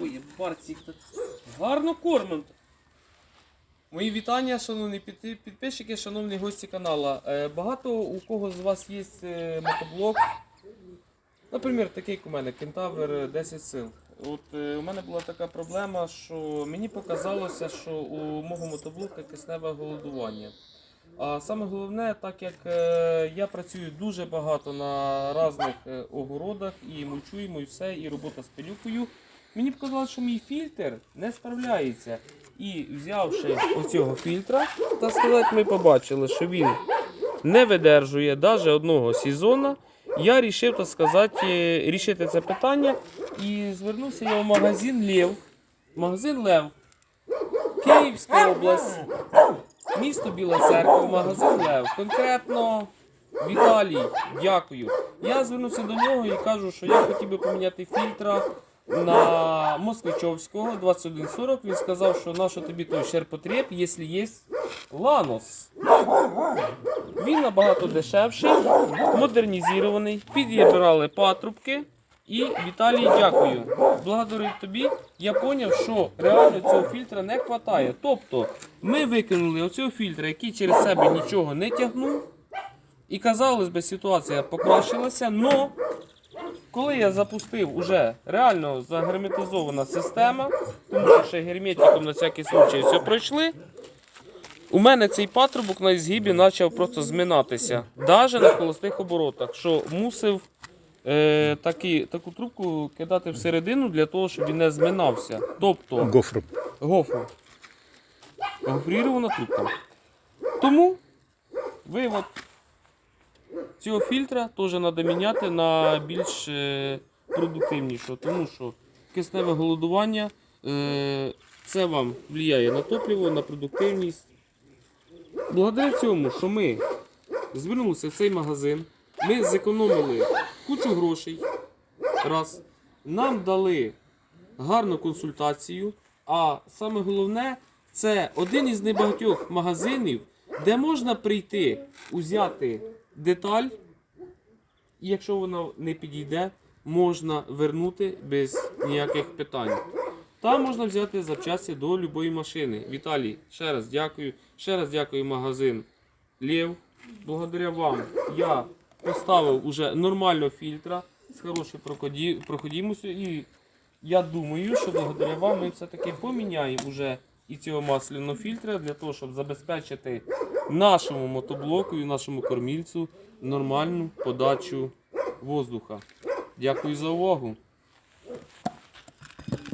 Ой, барці, так гарно кормим. Мої вітання, шановні підписчики, шановні гості каналу. Е, Багато у кого з вас є е, мотоблок. Наприклад, такий як у мене Кентавр 10 сил. От е, у мене була така проблема, що мені показалося, що у мого мотоблока кисневе голодування. А саме головне, так як е, я працюю дуже багато на різних е, огородах і мульчуємо, і все, і робота з пилюкою, мені показалось, що мій фільтр не справляється. І взявши оцього фільтра, так сказати, ми побачили, що він не видержує навіть одного сезону. Я вирішив, так сказати, рішити це питання і звернувся я в магазин Лев. Магазин Лев. Київська область. Місто Біла Церква, магазин Лев. Конкретно Віталій, дякую. Я звернувся до нього і кажу, що я хотів би поміняти фільтра на Москвичовського 2140. Він сказав, що на що тобі той шерпотреб, якщо є Ланос. Він набагато дешевший, модернізований, підібрали патрубки. І Віталій, дякую. Благодарю тобі. Я зрозумів, що реально цього фільтра не вистачає. Тобто ми викинули оцього фільтра, який через себе нічого не тягнув. І казалось би, ситуація покращилася, але коли я запустив уже реально загерметизована система, тому що ще герметиком на всякий случай все пройшли. У мене цей патрубок на згибі почав просто зминатися, навіть на холостих оборотах, що мусив е, такі, таку трубку кидати всередину для того, щоб він не зминався. Тобто Гофром. гофру. Гофрірована трубка. Тому вивод цього фільтра теж треба міняти на більш е, продуктивнішого, тому що кисневе голодування е, це вам впливає на топливо, на продуктивність. Благодаря цьому, що ми звернулися в цей магазин, ми зекономили кучу грошей. Раз. Нам дали гарну консультацію. А саме головне, це один із небагатьох магазинів, де можна прийти, узяти деталь, якщо вона не підійде, можна вернути без ніяких питань. Там можна взяти запчасті до будь-якої машини. Віталій, ще раз дякую. Ще раз дякую магазин Лев. Благодаря вам я поставив уже нормального фільтра з хорошою проході- проходимостю. І я думаю, що благодаря вам ми все-таки поміняємо уже і цього масляного фільтра для того, щоб забезпечити нашому мотоблоку і нашому кормільцю нормальну подачу воздуха. Дякую за увагу.